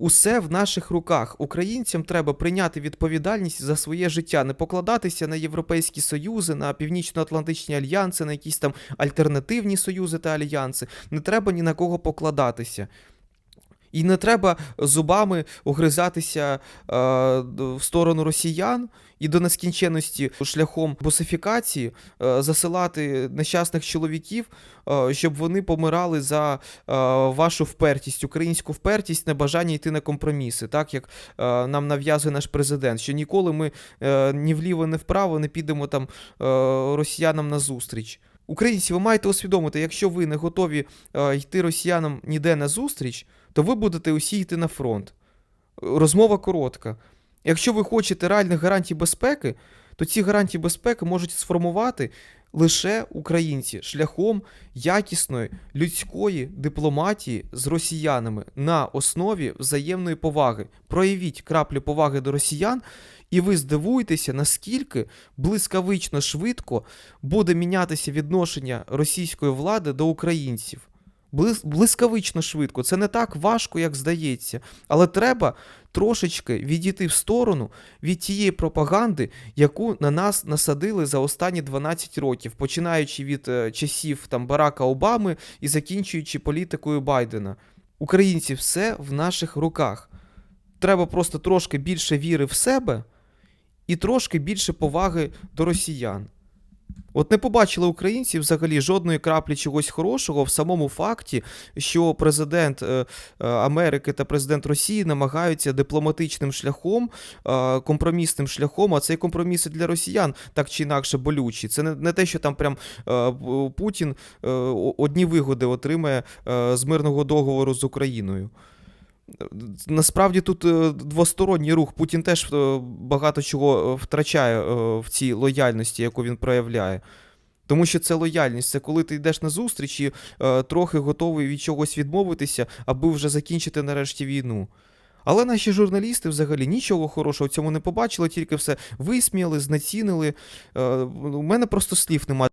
Усе в наших руках. Українцям треба прийняти відповідальність за своє життя, не покладатися на європейські союзи, на північно-атлантичні альянси, на якісь там альтернативні союзи та альянси. Не треба ні на кого покладатися. І не треба зубами огризатися е, в сторону росіян і до нескінченності шляхом босифікації е, засилати нещасних чоловіків, е, щоб вони помирали за е, вашу впертість, українську впертість, небажання йти на компроміси, так як е, нам нав'язує наш президент, що ніколи ми е, ні вліво, ні вправо не підемо там е, росіянам на зустріч. Українці, ви маєте усвідомити, якщо ви не готові е, йти росіянам ніде на зустріч, то ви будете усі йти на фронт. Розмова коротка. Якщо ви хочете реальних гарантій безпеки, то ці гарантії безпеки можуть сформувати лише українці шляхом якісної людської дипломатії з росіянами на основі взаємної поваги. Проявіть краплю поваги до росіян, і ви здивуєтеся, наскільки блискавично швидко буде мінятися відношення російської влади до українців. Блис- Блискавично швидко. Це не так важко, як здається. Але треба трошечки відійти в сторону від тієї пропаганди, яку на нас насадили за останні 12 років, починаючи від е, часів там Барака Обами і закінчуючи політикою Байдена. Українці, все в наших руках. Треба просто трошки більше віри в себе і трошки більше поваги до росіян. От не побачили українці взагалі жодної краплі чогось хорошого в самому факті, що президент е, е, Америки та президент Росії намагаються дипломатичним шляхом, е, компромісним шляхом, а цей компроміс для росіян так чи інакше болючі. Це не, те, що там прям Путін одні вигоди отримає з мирного договору з Україною. Насправді тут е, двосторонній рух. Путін теж е, багато чого е, втрачає в цій лояльності, яку він проявляє. Тому що це лояльність, це коли ти йдеш на зустріч і трохи готовий від чогось відмовитися, аби вже закінчити нарешті війну. Але наші журналісти взагалі нічого хорошого в цьому не побачили, тільки все висміяли, знецінили. У мене просто слів немає.